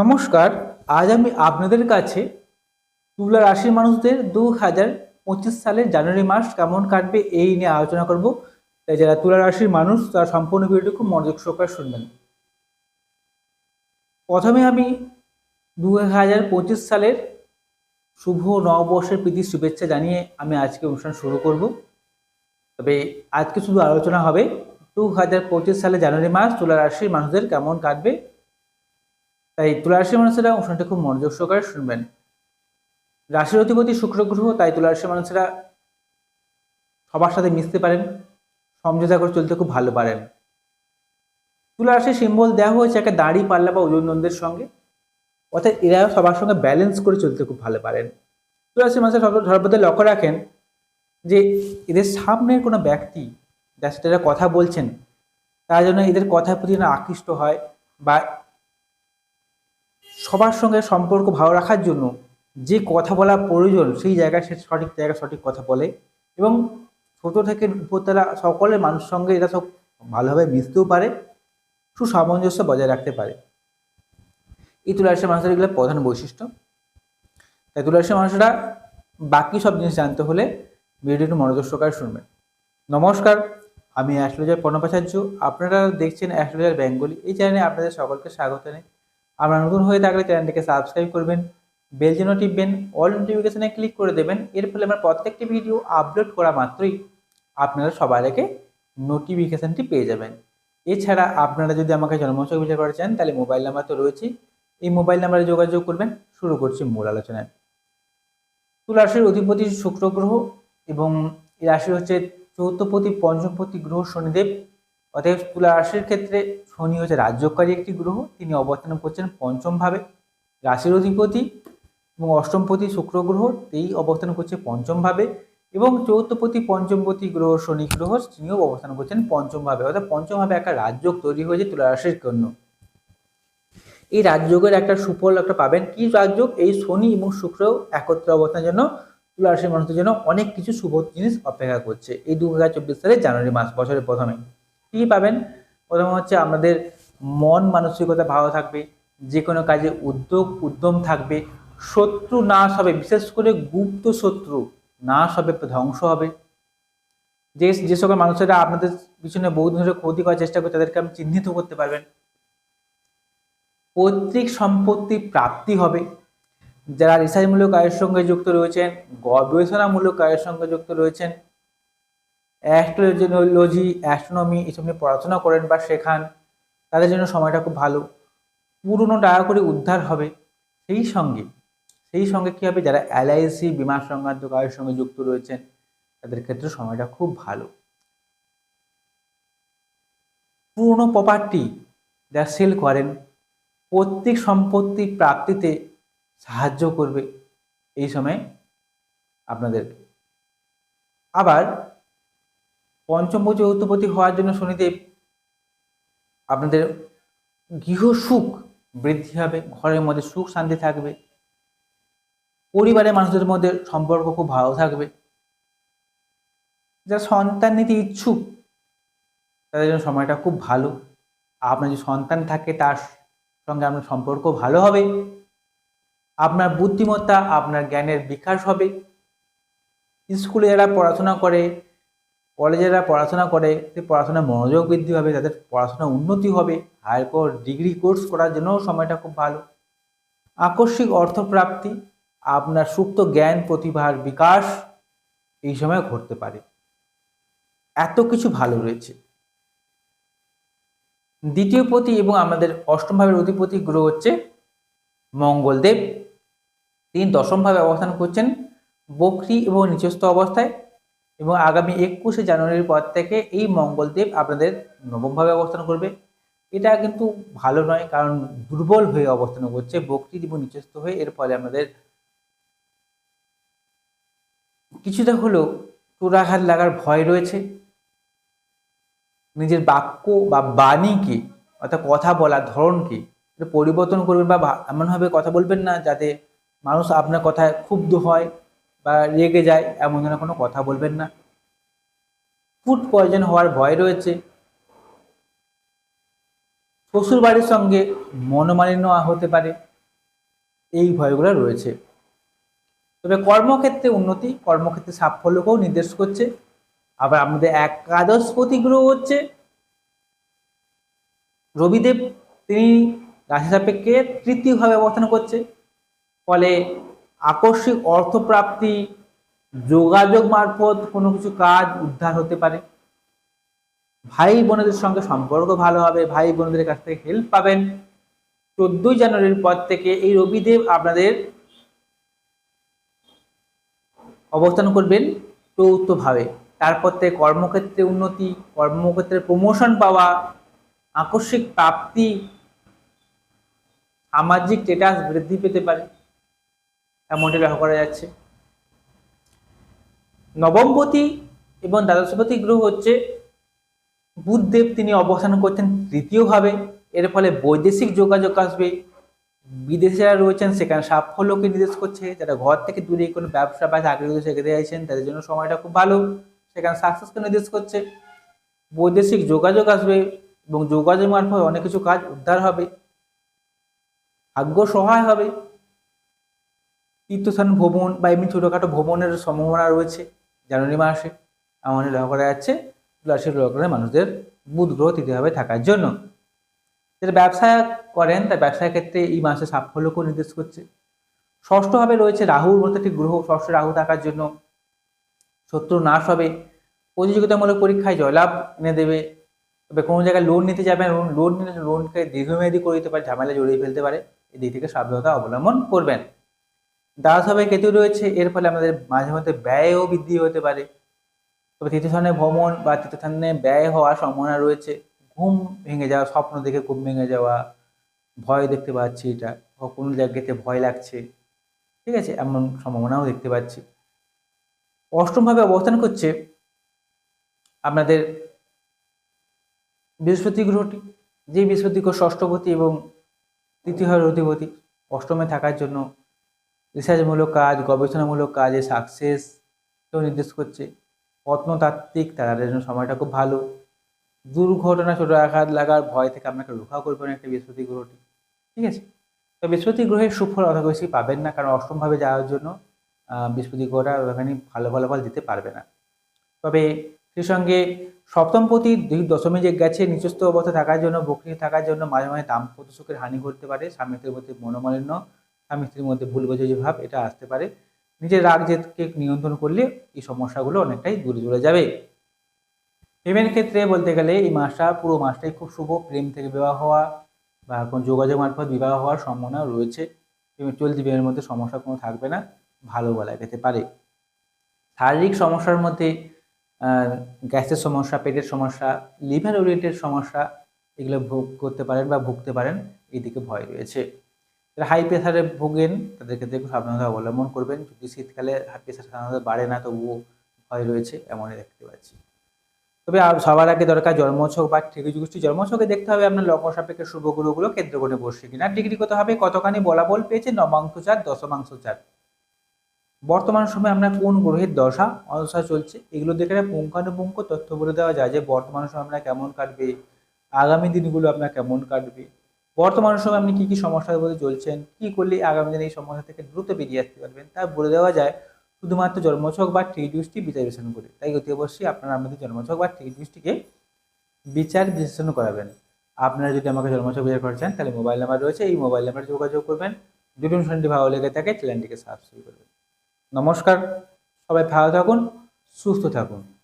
নমস্কার, আজ আমি আপনাদের কাছে তুলা রাশির মানুষদের দু হাজার পঁচিশ সালের জানুয়ারি মাস কেমন কাটবে এই নিয়ে আলোচনা করব। তাই যারা তুলা রাশির মানুষ, তারা সম্পূর্ণ ভিডিওটি খুব মনোযোগ সহকারে শুনবেন। প্রথমে আমি দু হাজার পঁচিশ সালের শুভ নববর্ষের প্রীতি, শুভেচ্ছা জানিয়ে আমি আজকে অনুষ্ঠান শুরু করব। তবে আজকে শুধু আলোচনা হবে দু হাজার পঁচিশ সালে জানুয়ারি মাস তুলা রাশির মানুষদের কেমন কাটবে তাই তুলা রাশির মানুষেরা অনুষ্ঠানটা খুব মনোযোগ সহকারে শুনবেন। রাশির অধিপতি শুক্র গ্রহ, তাই তুলা রাশির মানুষেরা সবার সাথে মিশতে পারেন, সমঝোতা করে চলতে খুব ভালো পারেন। তুলা রাশির সিম্বল দেওয়া হয়েছে একটা দাড়ি, পাল্লা বা ওজন দ্বন্দ্বের সঙ্গে। অর্থাৎ এরা সবার সঙ্গে ব্যালেন্স করে চলতে খুব ভালো পারেন। তুলা রাশির মানুষের সর্বদা লক্ষ্য রাখেন যে এদের সামনের কোনো ব্যক্তি যার সাথে কথা বলছেন, তার জন্য এদের কথার প্রতি আকৃষ্ট হয় বা সবার সঙ্গে সম্পর্ক ভালো রাখার জন্য যে কথা বলা প্রয়োজন, সেই জায়গায় সে সঠিক জায়গায় সঠিক কথা বলে এবং ছোটো থেকে উপরতলা সকলের মানুষের সঙ্গে এরা সব ভালোভাবে মিশতেও পারে, সুসামঞ্জস্য বজায় রাখতে পারে। এই তুলারাশির মানুষের এগুলো প্রধান বৈশিষ্ট্য। তাই তুলারাশির মানুষরা বাকি সব জিনিস জানতে হলে ভিডিওটি সহকারে শুনবেন। নমস্কার, আমি অ্যাস্ট্রোলজার পর্ণপাচার্য আপনারা দেখছেন অ্যাস্ট্রোলজার বেঙ্গলি। এই চ্যানেলে আপনাদের সকলকে স্বাগত জানাই। আপনারা নতুন হয়ে থাকলে চ্যানেলটিকে সাবস্ক্রাইব করবেন, বেল যেন টিপবেন অল নোটিফিকেশনে ক্লিক করে দেবেন, এর ফলে আমার প্রত্যেকটি ভিডিও আপলোড করা মাত্রই আপনারা সবার আগে নোটিফিকেশানটি পেয়ে যাবেন। এছাড়া আপনারা যদি আমাকে জন্মোৎসব বিচার করতে চান, তাহলে মোবাইল নাম্বার তো রয়েছেই এই মোবাইল নাম্বারে যোগাযোগ করবেন, শুরু করছি মূল আলোচনায়। তুলা রাশির অধিপতি শুক্র গ্রহ এবং এই রাশি হচ্ছে চৌথপতি পঞ্চমপতি গ্রহ শনিদেব। অতএব তুলা রাশির ক্ষেত্রে শনি হচ্ছে রাজ্যকারী একটি গ্রহ, তিনি অবস্থান করছেন পঞ্চম ভাবে রাশির অধিপতি এবং অষ্টমপতি শুক্র গ্রহ, তেই অবস্থান করছে পঞ্চম ভাবে এবং চৌথপতি পঞ্চমপতি গ্রহ, শনি গ্রহ, তিনিও অবস্থান করছেন পঞ্চম ভাবে অর্থাৎ পঞ্চম ভাবে একটা রাজযোগ তৈরি হয়েছে তুলা জন্য। এই রাজযোগের একটা সুফল একটা পাবেন। কি রাজযোগ? এই শনি এবং শুক্র একত্রে অবস্থানের জন্য তুলা রাশির মানুষদের জন্য অনেক কিছু শুভ জিনিস অপেক্ষা করছে। এই দু সালের জানুয়ারি মাস, বছরের প্রথমে। কী পাবেন? প্রথম হচ্ছে আমাদের মন মানসিকতা ভালো থাকবে যে কোনো কাজে উদ্যোগ, উদ্যম থাকবে, শত্রু নাশ হবে, বিশেষ করে গুপ্ত শত্রু নাশ হবে, ধ্বংস হবে। যে যে সকল মানুষেরা আপনাদের পিছনে বহু ধরে ক্ষতি করার চেষ্টা করে, তাদেরকে আপনি চিহ্নিত করতে পারবেন। পৈতৃক সম্পত্তি প্রাপ্তি হবে। যারা রিসার্চমূলক কাজের সঙ্গে যুক্ত রয়েছেন, গবেষণামূলক কাজের সঙ্গে যুক্ত রয়েছেন অ্যাস্ট্রোলজি, অ্যাস্ট্রোনমি এসব নিয়ে পড়াশোনা করেন বা শেখান, তাদের জন্য সময়টা খুব ভালো। পুরনো টাকা করে উদ্ধার হবে। সেই সঙ্গে সেই সঙ্গে কী হবে? যারা এলআইসি বিমা সংক্রান্ত কাজের সঙ্গে যুক্ত রয়েছেন, তাদের ক্ষেত্রে সময়টা খুব ভালো। পুরনো প্রপার্টি যারা সেল করেন প্রত্যেক সম্পত্তি প্রাপ্তিতে সাহায্য করবে। এই সময় আপনাদেরকে। আবার পঞ্চম চতুর্থপতি হওয়ার জন্য শনিদেব আপনাদের গৃহ সুখ বৃদ্ধি হবে, ঘরের মধ্যে সুখ শান্তি থাকবে, পরিবারের মানুষদের মধ্যে সম্পর্ক খুব ভালো থাকবে। যারা সন্তান নিতে ইচ্ছুক, তাদের জন্য সময়টা খুব ভালো। আপনার যে সন্তান থাকে, তার সঙ্গে আপনার সম্পর্ক ভালো হবে। আপনার বুদ্ধিমত্তা, আপনার জ্ঞানের বিকাশ হবে। স্কুলে যারা পড়াশোনা করে কলেজে যারা পড়াশোনা করে পড়াশোনায় মনোযোগ বৃদ্ধি হবে, তাদের পড়াশোনা উন্নতি হবে হায়ার পর ডিগ্রি কোর্স করার জন্যও সময়টা খুব ভালো। আকস্মিক অর্থপ্রাপ্তি, আপনার সুপ্ত জ্ঞান, প্রতিভার বিকাশ, এই সময় ঘটতে পারে। এত কিছু ভালো রয়েছে। দ্বিতীয় পতি এবং আমাদের অষ্টম ভাবের অধিপতি গ্রহ হচ্ছে মঙ্গলদেব। তিনি দশমভাবে অবস্থান করছেন বকরি এবং নিচস্থ অবস্থায়। এবং আগামী একুশে জানুয়ারির পর থেকে এই মঙ্গলদেব আপনাদের নবমভাবে অবস্থান করবে। এটা কিন্তু ভালো নয়, কারণ দুর্বল হয়ে অবস্থান করছে বকরি এবং নিচস্থ হয়ে। এর ফলে আমাদের কিছুটা হলেও চোরাঘাত লাগার ভয় রয়েছে। নিজের বাক্য বা বাণীকে, অর্থাৎ কথা বলার ধরনকে পরিবর্তন করবেন বা এমনভাবে কথা বলবেন না যাতে মানুষ আপনার কথায় ক্ষুব্ধ হয়। বা রেগে যায়, এমন ধরনের কোনো কথা বলবেন না। ফুড পয়জন হওয়ার ভয় রয়েছে। শ্বশুর বাড়ির সঙ্গে মনোমালিন্য হতে পারে, এই ভয়গুলো রয়েছে। তবে কর্মক্ষেত্রে উন্নতি, কর্মক্ষেত্রে সাফল্যকেও নির্দেশ করছে। আবার আমাদের একাদশ প্রতিগ্রহ হচ্ছে রবিদেব। তিনি রাশি সাপেক্ষে তৃতীয়ভাবে অবস্থান করছে। ফলে আকস্মিক অর্থপ্রাপ্তি, যোগাযোগ মারফত কোনো কিছু কাজ উদ্ধার হতে পারে। ভাই বোনেদের সঙ্গে সম্পর্ক ভালো হবে, ভাই বোনদের কাছ থেকে হেল্প পাবেন। চোদ্দই জানুয়ারির পর থেকে এই রবিদেব আপনাদের অবস্থান করবেন চৌথভাবে তারপর থেকে কর্মক্ষেত্রে উন্নতি, কর্মক্ষেত্রে প্রমোশন পাওয়া, আকস্মিক প্রাপ্তি, সামাজিক স্টেটাস বৃদ্ধি পেতে পারে। এমনটি লক্ষ্য করা যাচ্ছে। নবমপতি এবং দ্বাদশপতি গ্রহ হচ্ছে বুধদেব, তিনি অবস্থান করছেন তৃতীয়ভাবে। এর ফলে বৈদেশিক যোগাযোগ আসবে। বিদেশে যারা রয়েছেন, সেখানে সাফল্যকে নির্দেশ করছে। যারা ঘর থেকে দূরে কোনো ব্যবসা বা চাকরি শেখাতে চাইছেন তাদের জন্য সময়টা খুব ভালো। সেখানে সাকসেসকে নির্দেশ করছে। বৈদেশিক যোগাযোগ আসবে এবং যোগাযোগ মারফত অনেক কিছু কাজ উদ্ধার হবে। ভাগ্য সহায় হবে। তীর্থস্থান ভ্রমণ বা এমনি ছোটোখাটো ভ্রমণের সম্ভাবনা রয়েছে জানুয়ারি মাসে। এমনই লক্ষ্য করা যাচ্ছে রাশির লগ্নের মানুষদের বুধ গ্রহ তৃতীয়ভাবে থাকার জন্য। যারা ব্যবসা করেন, তার ব্যবসার ক্ষেত্রে এই মাসে সাফল্যকেও নির্দেশ করছে। ষষ্ঠভাবে রয়েছে রাহুর মতো একটি গ্রহ। ষষ্ঠ রাহু থাকার জন্য শত্রু নাশ হবে। প্রতিযোগিতামূলক পরীক্ষায় জয়লাভ এনে দেবে। তবে কোনো জায়গায় লোন নিতে যাবেন লোন নিলে লোনকে দীর্ঘমেয়াদী করে দিতে পারে, ঝামেলা জড়িয়ে ফেলতে পারে। এদিক থেকে সাবধানতা অবলম্বন করবেন। দ্বাদশভাবে কেতু রয়েছে, এর ফলে আমাদের মাঝে মধ্যে ব্যয়ও বৃদ্ধি হতে পারে। তবে তীর্থস্থানে ভ্রমণ বা তীর্থস্থানে ব্যয় হওয়ার সম্ভাবনা রয়েছে। ঘুম ভেঙে যাওয়া, স্বপ্ন দেখে ঘুম ভেঙে যাওয়া, ভয় দেখতে পাচ্ছি এটা কোনো জায়গাতে ভয় লাগছে। ঠিক আছে, এমন সম্ভাবনাও দেখতে পাচ্ছি। অষ্টমভাবে অবস্থান করছে আপনাদের বৃহস্পতি গ্রহটি। যে বৃহস্পতি গ্রহ ষষ্ঠপতি এবং তৃতীয়ভাবের অধিপতি, অষ্টমে থাকার জন্য রিসার্চমূলক কাজ, গবেষণামূলক কাজে সাকসেস কেউ নির্দেশ করছে। প্রত্নতাত্ত্বিক তাদের জন্য সময়টা খুব ভালো। দুর্ঘটনা ছোটো আঘাত লাগার ভয় থেকে আপনাকে রক্ষা করবেন একটা বৃহস্পতি গ্রহটি। ঠিক আছে? তো বৃহস্পতি গ্রহের সুফল অত বেশি পাবেন না, কারণ অষ্টমভাবে যাওয়ার জন্য বৃহস্পতি গ্রহটা ওখানে ভালো ফলাফল দিতে পারবে না। তবে সেই সঙ্গে সপ্তমপতি দুই দশমী যে গেছে নিচস্থ অবস্থা থাকার জন্য বকরি থাকার জন্য মাঝে মাঝে দাম্পত্য সুখের হানি ঘটতে পারে স্বামী প্রতি মনোমালিন্য স্বামী স্ত্রীর মধ্যে ভুল বোঝাবুঝি ভাব, এটা আসতে পারে। নিজের রাগ জেদকে নিয়ন্ত্রণ করলে এই সমস্যাগুলো অনেকটাই দূরে চলে যাবে। প্রেমের ক্ষেত্রে বলতে গেলে এই মাসটা, পুরো মাসটাই খুব শুভ। প্রেম থেকে বিবাহ হওয়া বা কোনো যোগাযোগ মারফত বিবাহ হওয়ার সম্ভাবনা রয়েছে। চলতি প্রেমের মধ্যে সমস্যা কোনো থাকবে না, ভালো বলা যেতে পারে। শারীরিক সমস্যার মধ্যে গ্যাসের সমস্যা, পেটের সমস্যা, লিভার ওরিয়েন্টেড সমস্যা, এগুলো ভোগ করতে পারেন বা ভুগতে পারেন, এদিকে ভয় রয়েছে। যারা হাই প্রেশারে ভোগেন তাদের ক্ষেত্রে একটু সাবধানতা অবলম্বন করবেন। যদি শীতকালে হাই প্রেশার সাধারণত বাড়ে না, তবুও ভয় রয়েছে, এমনই দেখতে পাচ্ছি। তবে সবার আগে দরকার জন্মছক বা ত্রিগুষ্টি জন্মছকে দেখতে হবে। আপনার লগ্ন সাপেক্ষে শুভগুরুগুলো কেন্দ্রকোণে বসছে কিনা। ডিগ্রি কত হবে, কতখানি বলাবল পেয়েছে নবাংশ চার দশমাংশ চার বর্তমান সময়ে আমরা কোন গ্রহের দশা অদশা চলছে, এগুলো দেখে পুঙ্খানুপুঙ্খ তথ্য বলে দেওয়া যায় যে বর্তমান সময় আপনার কেমন কাটবে, আগামী দিনগুলো আপনার কেমন কাটবে। বর্তমান সময় আপনি কী কী সমস্যার মধ্যে চলছেন? কী করলে আগামী দিনে এই সমস্যা থেকে দ্রুত বেরিয়ে আসতে পারবেন? তা বলে দেওয়া যায়, শুধুমাত্র জন্মছক বা ট্রিডিউসটি বিচার বিশ্লেষণ করে। তাই অতি অবশ্যই আপনারা আমাদের জন্মছক বা ট্রিডিউসটিকে বিচার বিশ্লেষণ করাবেন। আপনারা যদি আমাকে জন্মছক বিচার করছেন তাহলে মোবাইল নাম্বার রয়েছে। এই মোবাইল নাম্বারে যোগাযোগ করবেন। যদি অনুষ্ঠানটি ভালো লেগে থাকে, চ্যানেলটিকে সাবস্ক্রাইব করবেন। নমস্কার। সবাই ভালো থাকুন, সুস্থ থাকুন।